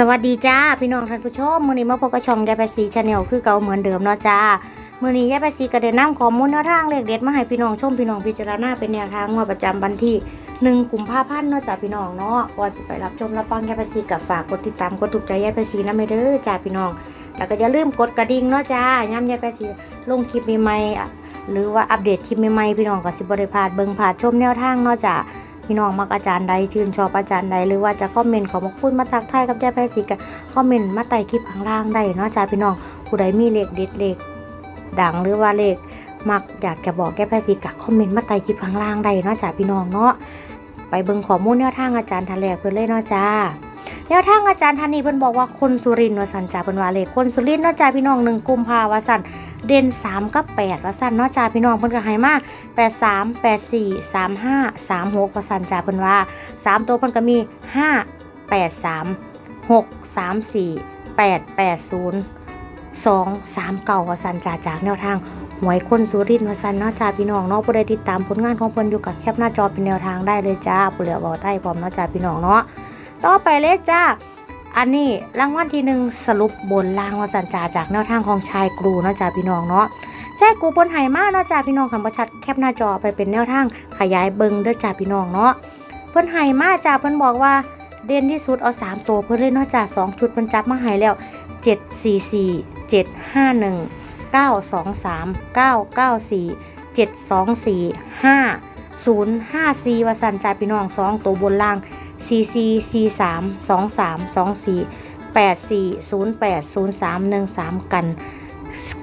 สวัสดีจ้าพี่น้องท่านผู้ชมมื้อนี้มาพบกับช่องยายไปสีชาแนลคือเก่าเหมือนเดิมเนาะจ้ามื้อนี้ยายไปสีก็ได้นำข้อมูลแนวทางเลขเด็ดมาให้พี่น้องชมพี่น้องพิจารณาเป็นแนวทางงวดประจำวันที่1กุมภาพันธ์เนาะจ้าพี่น้องเนาะก่อนจะไปรับชมรับฟังยายไปสีกับฝากกดติดตามกดถูกใจยายไปสีนะไม่เด้อจ้าพี่น้อง แล้วก็อย่าลืมกดกระดิ่งเนาะจ้าย้ำยายไปสีลงคลิปใหม่ๆหรือว่าอัปเดตคลิปใหม่ๆพี่น้องก็สิบ่ได้พลาดเบิ่งพลาดชมแนวทางเนาะจ้า พี่น้องมักอาจารย์ใดชื่นชอบอาจารย์ใดหรือว่าจะคอมเมนต์ขอมาพูดมาทักทายกับยายไพศรีกับคอมเมนต์มาใต้คลิปข้างล่างได้เนาะจ้าพี่น้องผู้ใดมีเลขเด็ดเลขดังหรือว่าเลขมักอยากจะบอกแก้ไพศรีกับคอมเมนต์มาใต้คลิปข้างล่างได้เนาะจ้าพี่น้องเนาะไปเบิ่งข้อมูลแนวทางอาจารย์ทันแรกเพิ่อนเลยเนาะจ้าแนวทางอาจารย์ท่านนี้เพิ่นบอกว่าคนสุรินทร์วสันจ้าเพิ่นว่าเลขคนสุรินทร์เนาะจ้าพี่น้องหนึ่งกุมภาว่าสัน เด่นสามกับแปดว่าสันเนาะจ้าพี่น้องเพิ่นก็ให้มาแปดสามแปดสี่สามห้าสามหกประสันจ่าเพิ่นว่าสามตัวเพิ่นก็มีห้าแปดสามหกสามสี่แปดแปดศูนย์สองสามเก่าประสันจ่าจากแนวทางหวยคนสุรินทร์วสันเนาะจ่าพี่น้องเนาะผู้ใดติดตามผลงานของเพิ่นอยู่กับแคปหน้าจอเป็นแนวทางได้เลยจ้าผู้เหลือบอใต้พร้อมเนาะจ่าพี่น้องเนาะต่อไปเลยจ้า อันนี้รางวัลที่หนึ่งสรุปบนล่างวสันจ่าจากแนวทางของชายครูเนาะจ่าพี่น้องเนาะแจ้กูบนไหมาเนาะจ้าพี่น้องคำประชัดแคปหน้าจอไปเป็นแนวทางขยายเบิงเด้อจ้าพี่น้องเนาะเพิ่นไหมากจ้าเพิ่นบอกว่าเด่นที่สุดเอาสามตัวเพิ่นเลยเนาะจ้าสองชุดเพิ่นจับมาให้แล้วเจ็ดสี่สี่เจ็ดห้าหนึ่งเก้าสองสามเก้าเก้าสี่เจ็ดสองสี่ห้าศูนย์ห้าสี่วสันจ้าพี่น้องสองตัวบนล่าง สี่สี่สี่สามสองสามสองสี่แปดสี่ศูนย์แปดศูนย์สามหนึ่งสามกัน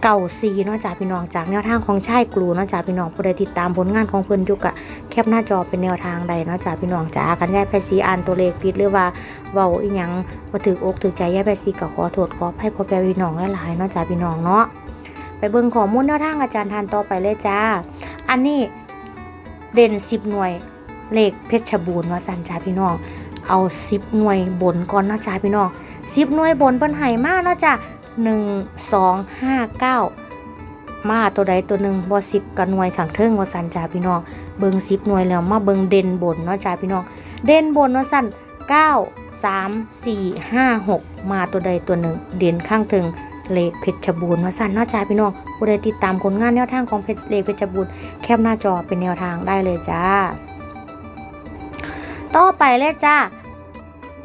เก่าซีเนาะจากพี่น้องจากแนวทางของชายกลูเนาะจากพี่น้องผู้ใดติดตามผลงานของเพิ่นยุกอะแคปหน้าจอเป็นแนวทางใดเนาะจากพี่น้องจากันยายไพซีอ่านตัวเลขผิดหรือว่าเว้าอีหยังบ่ถืออกถือใจแยายไพซีก็ขอโทษขอให้พ่อแม่พี่น้องหลายๆเนาะจากพี่น้องเนาะไปเบิ่งข้อมูลแนวทางอาจารย์ทานต่อไปเลยจ้า อันนี้เด่น10หน่วยเลขเพชรบูรณ์ว่าสันจ้าพี่น้อง เอา10หน่วยบนก่อนนะจ้าพี่น้อง10หน่วยบนเพิ่นให้มาเนาะจ้าหนึ่งสองห้าเก้ามาตัวใดตัวหนึ่งบอสิบกับหน่วยขังเทิงวาสันจ่าพี่น้องเบิงสิบหน่วยแล้วมาเบิงเด่นบนเนาะจ่าพี่น้องเด่นบนวาสันเก้าสามสี่ห้าหกมาตัวใดตัวหนึ่ง เด่นข้างเทิงเลขเพชรบูรณ์วาสันเนาะจ่าพี่น้องผู้ใดติดตามผลงานแนวทางของเพชรเลขเพชรบูรณ์แคปหน้าจอเป็นแนวทางได้เลยจ้า ต่อไปเลยจ้า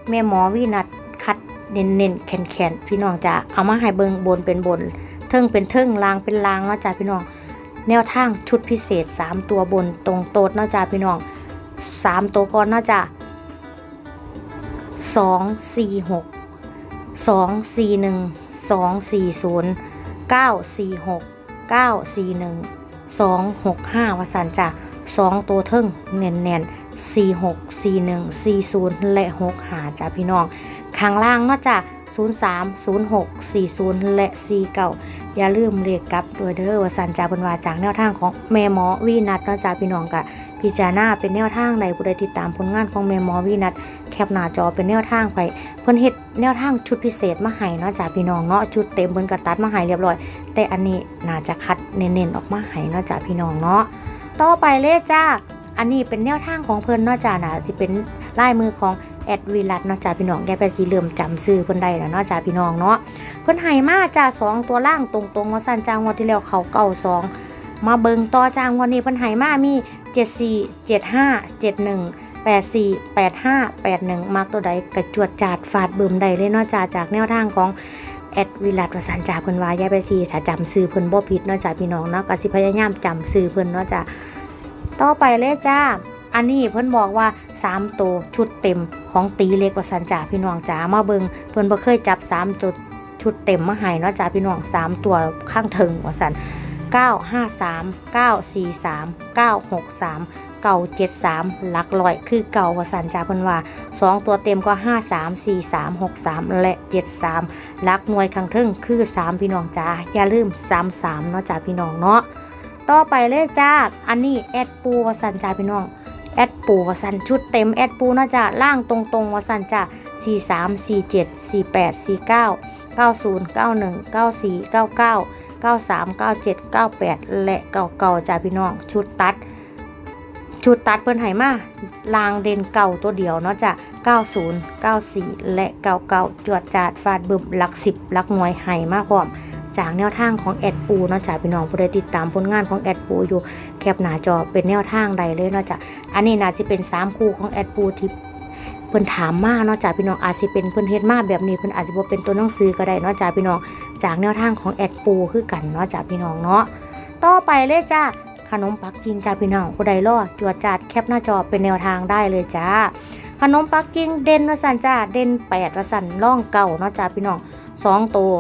แม่หมอวินัทคัดเน้นเน้นๆแข็งแข็งๆพี่น้องจะเอามาให้เบิงบนเป็นบนเทิงเป็นเทิงลางเป็นลางเนาะจ้าพี่น้อง แนวทางชุดพิเศษ 3 ตัวบนตรงโต๊ดเนาะจ้าพี่น้อง 3 ตัวก่อนเนาะจ้าสองสี่หกสองสี่หนึ่งสองสี่ศูนย์เก้าสี่หกเก้าสี่หนึ่งสองหกห้าวสันจ้าสองตัวเทิงเน่นเน่น สี่หกสี่หนึ่งสี่ศูนย์และหกหาจ้าพี่น้อง ข้างล่างเนาะจ้ะ03 06 40 และ 49 อย่าลืมเลขกลับด้วยเด้อว่าสันจาเพิ่นวาจากแนวทางของแม่หมอวีนัทนาะจ้ะพี่น้องกะพิจารณาเป็นแนวทางใดผู้ใดติดตามผลงานของแม่หมอวีนัทแคปหน้าจอเป็นแนวทางไปเพิ่นเฮ็ดแนวทางชุดพิเศษมาให้นาะจ้ะพี่น้องเนาะชุดเต็มเพิ่นก็ตัดมาให้เรียบร้อย แต่อันนี้น่าจะคัดเน้นๆออกมาให้นาะจ้ะพี่น้องเนาะต่อไปเลยจ้า อันนี้เป็นแนวทางของเพิ่นนาจ้ะน่ะที่เป็นลายมือของแอดวิลัดเนาะจ้าพี่น้องแกไปสีเหลื่อมจำซื้อเพิ่นได้แล้วเนาะจ้าพี่น้องเนาะเพิ่นให้มาจ้าสองตัวล่างตรงๆว่าสั่นจางวันที่แล้วเขาเก่าสองมาเบิงต่อจางวันนี้เพิ่นให้มามีเจ็ดสี่เจ็ดห้าเจ็ดหนึ่งแปดสี่แปดห้าแปดหนึ่งมาร์กตัวใดกระจวดจาดฟาดเบิ่มได้เลยเนาะจ้าจากแนวทางของแอดวิลัดว่าสันจ่าเพิ่นว่าแยกไปสีถ้าจำซื้อเพิ่นบ่ผิดเนาะจ้าพี่น้องเนาะก็สิพยายามจำซื้อเพิ่นเนาะจ้า ต่อไปเลยจ้า อันนี้เพิ่นบอกว่า3ตัวชุดเต็มของตีเล็กว่าสันจ่าพี่น้องจ๋ามาเบิงเพิ่นบ่เคยจับ3จุดชุดเต็มมาให้เนาะจ้าพี่น้อง3ตัวข้างเทิงว่าสัน953 943 963 973หลักร้อยคือเก่าว่าสันจ่าเพิ่นว่า2ตัวเต็มก็53 43 63และ73หลักหน่วยข้างเทิงคือ3พี่น้องจ๋าอย่าลืม33เนาะจ้าพี่น้องเนาะ ต่อไปเลยจ้า อันนี้แอดปูวสันจ่าพี่น้อง แอดปูวสันชุดเต็มแอดปูนะจ๊ะล่างตรงๆวสันจ้ะ4 3 4 7 4 8 4 9 9 0 9 1 9 4 9 9 9 3 9 7 9 8และเก่าๆจ้ะพี่น้อง ชุดตัด ชุดตัดเพิ่นให้มาลางเด่นเก่าตัวเดียวเนาะจ้ะ90 94 และ 99จวดจาดฟาดบึมหลัก 10หลักหน่วยให้มาพร้อม จากแนวทางของแอดปูเนาะจ้ะพี่น้องผู้ใดติดตามผลงานของแอดปูอยู่แคปหน้าจอเป็นแนวทางใดเลยเนาะจ้ะอันนี้น่าสิเป็นสามคู่ของแอดปูที่เพิ่นถามมาเนาะจ้ะพี่น้องอาจสิเป็นเพิ่นเฮ็ดมาแบบนี้เพิ่นอาจสิบ่เป็นตัวหนังสือก็ได้เนาะจ้ะพี่น้องจากแนวทางของแอดปูคือกันเนาะจ้ะพี่น้องเนาะต่อไปเลยจ้าขนมปักกิ่งจ้าพี่น้องผู้ใดรอจวดจาดแคปหน้าจอเป็นแนวทางได้เลยจ้าขนมปักกิ่งเด่นวสันจ้าเด่นแปดวสันร่องเก่าเนาะจ้าพี่น้องสองโตว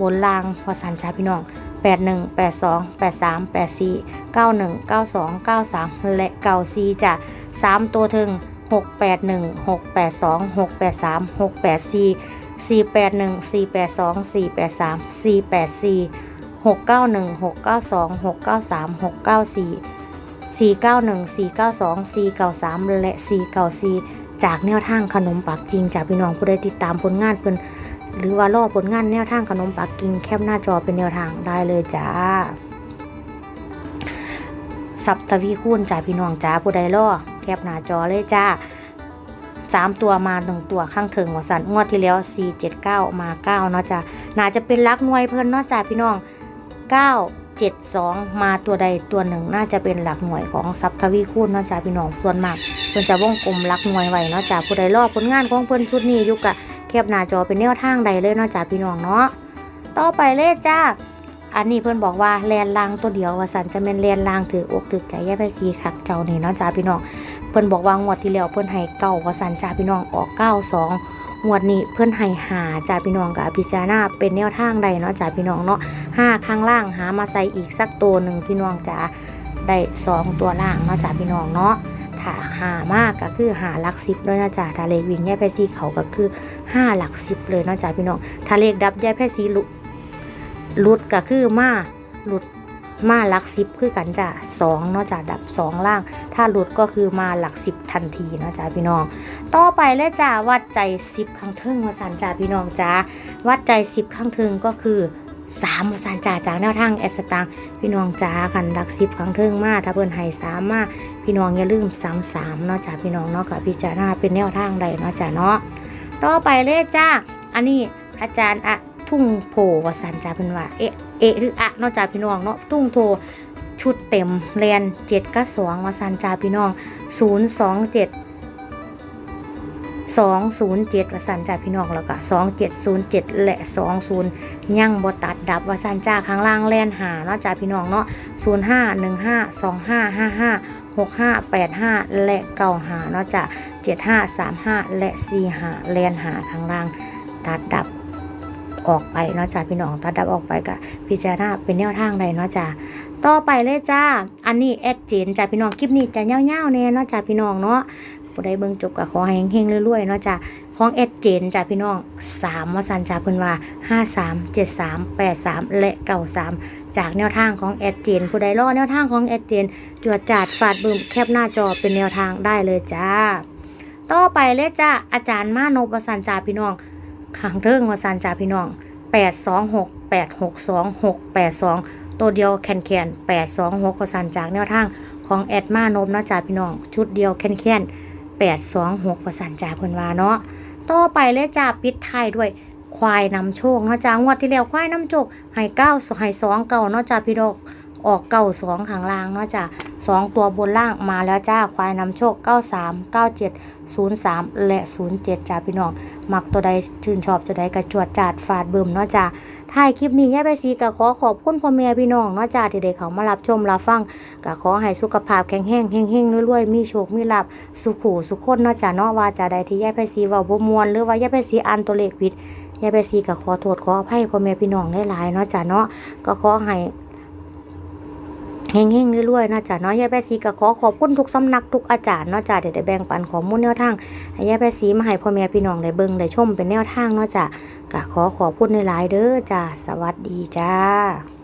บนล่างวสันจ้าพี่น้อง 81 82 83 84 91 92 93 และ 94จ้ะ3ตัวถึง 681 682 683 684 481 482 483 484 691 692 693 694 491 492 493 และ 494 จากแนวทางขนมปักจริงจากพี่น้องผู้ใดติดตามผลงานเพิ่น หรือว่ารอผลงานแนวทางขนมปักกิ่งแคปหน้าจอเป็นแนวทางได้เลยจ้าสับทวีคูณจ้าพี่น้องจ้าผู้ใดรอแคปหน้าจอเลยจ้าสามตัวมาหนึ่งตัวข้างเถิงวสันงวดที่แล้วสี่เจ็ดเก้ามาเก้าเนาะจ้าน่าจะเป็นลักหน่วยเพิ่นเนาะจ้าพี่น้องเก้าเจ็ดสองมาตัวใดตัวหนึ่งน่าจะเป็นหลักหน่วยของซับทวีคูณเนาะจ้าพี่น้องส่วนมากเพิ่นจะวงกลมหลักหน่วยไว้เนาะจ้าผู้ใดรอผลงานของเพิ่นชุดนี้อยู่กะ ปหน้าจอเป็นแนวทางใดเลยเนาะจ้าพี่น้องเนาะต่อไปเลยจ้าอันนี้เพิ่อนบอกว่าแลนลางตัวเดียวว่าสันจะเป็นแลนลางถืออกถือใจแย่ไปสีคักเจ้านี่เนาะจ้าพี่น้องเพิ่อนบอกว่างวดที่แล้วเพิ่อนให้เก้าว่าสันจ้าพี่น้องออกเก้าสองงวดนี้เพิ่อนให้หาจ้าพี่น้องกับพิจารณาเป็นแนวทางใดเนาะจ้าพี่น้องเนาะห้าข้างล่างหามาใส่อีกสักตัวหนึ่งพี่น้องจ้าได้สองตัวล่างเนาะจ้าพี่น้องเนาะ ถ้าหามากก็คือหาหลักสิบเลยนะจ๊ะถ้าเลขวิ่งแย่แพรซีเขาก็คือห้าหลักสิบเลยนะจ๊ะพี่น้องถ้าเลขดับแย่แพรซีลุหลุดก็คือมาหลุดมาหลักสิบคือกันจ้ะสองเนาะจ้ะดับสองล่าง ถ้าหลุดก็คือมาหลักสิบทันทีเนาะจ้ะพี่น้อง ต่อไปเลยจ้ะวัดใจสิบข้างเทิงมาสันจ้ะพี่น้องจ้าวัดใจสิบข้างเทิงก็คือ สามมาสันจ้าจากแนวทางแอสตางพี่น้องจ้ากันหลักสิบข้งเทิงมากถ้าเพิ่นให้สามมาพี่น้องอย่าลืมสามสามเนาะจ้าพี่น้องเนาะกับพิจารณาเป็นแนวทางใดเนาะจ้าเนาะต่อไปเลยจ้าอันนี้อาจารย์อะทุ่งโพวสันจ้าเป็นว่าเอะเอะหรืออะเนาะจ้าพี่น้องเนาะทุ่งโพชุดเต็มเรียนเจ็ดกับสองวสันจ้าพี่น้องศูนย์สองเจ็ด สองศูนย์เจ็ดวสันจ้าพี่น้องแล้วก็สองเจ็ดศูนย์เจ็ดและสองศูนย์ยังบตัดดับวสันจ้าข้างล่างแลนหาเนาะจ้าพี่น้องเนาะศูนย์ห้าหนึ่งห้าสองห้าห้าห้าหกห้าแปดห้าและเกาหาเนาะจ้ะเจ็ดห้าสามห้าและสี่หาแลนหาข้างล่าง ตัดดับออกไปเนาะจ้ะพี่น้องตัดดับออกไปกับพิจารณาเป็นแนวทางใดเนาะจ้ะต่อไปเลยจ้า อันนี้แอดเจนจ้ะพี่น้องคลิปนี้จะเง่าๆแน่เนาะจ้ะพี่น้องเนาะ ผู้ใดเบิ่งจบก็ขอให้เฮงๆรวยๆเนาะจ้ะของแอดเจนจ้ะพี่น้องสามมาสันจ้ะเพิ่นว่าห้าสามเจ็ดสามแปดสามและเก้าสามจากแนวทางของแอดเจนผู้ใดรอแนวทางของแอดเจนจวดจาดฟาดบึมแคบหน้าจอเป็นแนวทางได้เลยจ้าต่อไปเลยจ้าอาจารย์มานพวสันจาพี่น้องขังเทิงวสันจาพี่น้อง 8 2 6 8 6 2 6 8 2ตัวเดียวแคนแคน8 2 6วสันจากแนวทางของแอดมาโนพเนะจ้าพี่น้อง ชุดเดียวแคนแคน 8 2 6วสันจ่าเพิ่นว่าเนาะต่อไปเลยจ้าปิดท้ายด้วยควายนำโชคเนาะจ้างวดที่แล้วควายนำโชคให้เก้าให้สองเก่าเนาะจ้าพี่น้องออกเก่าสองข้างล่างเนาะจ้าสองตัวบนล่างมาแล้วจ้าควายนำโชค93 97 03และ07จ้าพี่น้องมักตัวใดชื่นชอบตัวใดกระจวดจาดฟาดเบิ่มเนาะจ้า ท้ายคลิปนี้ย่าไปซีก็ขอขอบคุณพ่อแม่พี่น้องเนาะจ้าที่ได้เขามารับชมรับฟังก็ขอให้สุขภาพแข็งแรงแห้งๆรวยๆมีโชคมีลาบสุขูสุขคนเนาะจ้าเนาะว่าจะใดที่ย่าไปซีว่าบ่มวนหรือว่าย่าไปซีอ่านตัวเลขผิดย่าไปซีก็ขอโทษขออภัยพ่อแม่พี่น้องหลายๆเนาะจ้าเนาะก็ขอให้ เฮงๆรวยๆนะจ๊ะเนาะยายแปซีก็ขอขอบคุณทุกสำนักทุกอาจารย์เนาะจ๊ะเดี๋ยวได้แบ่งปันข้อมูลแนวทางให้ยายแปซีมาให้พ่อแม่พี่น้องได้เบิ่งได้ชมเป็นแนวทางเนาะจ๊ะก็ขอขอบคุณในหลายเด้อจ้ะสวัสดีจ้า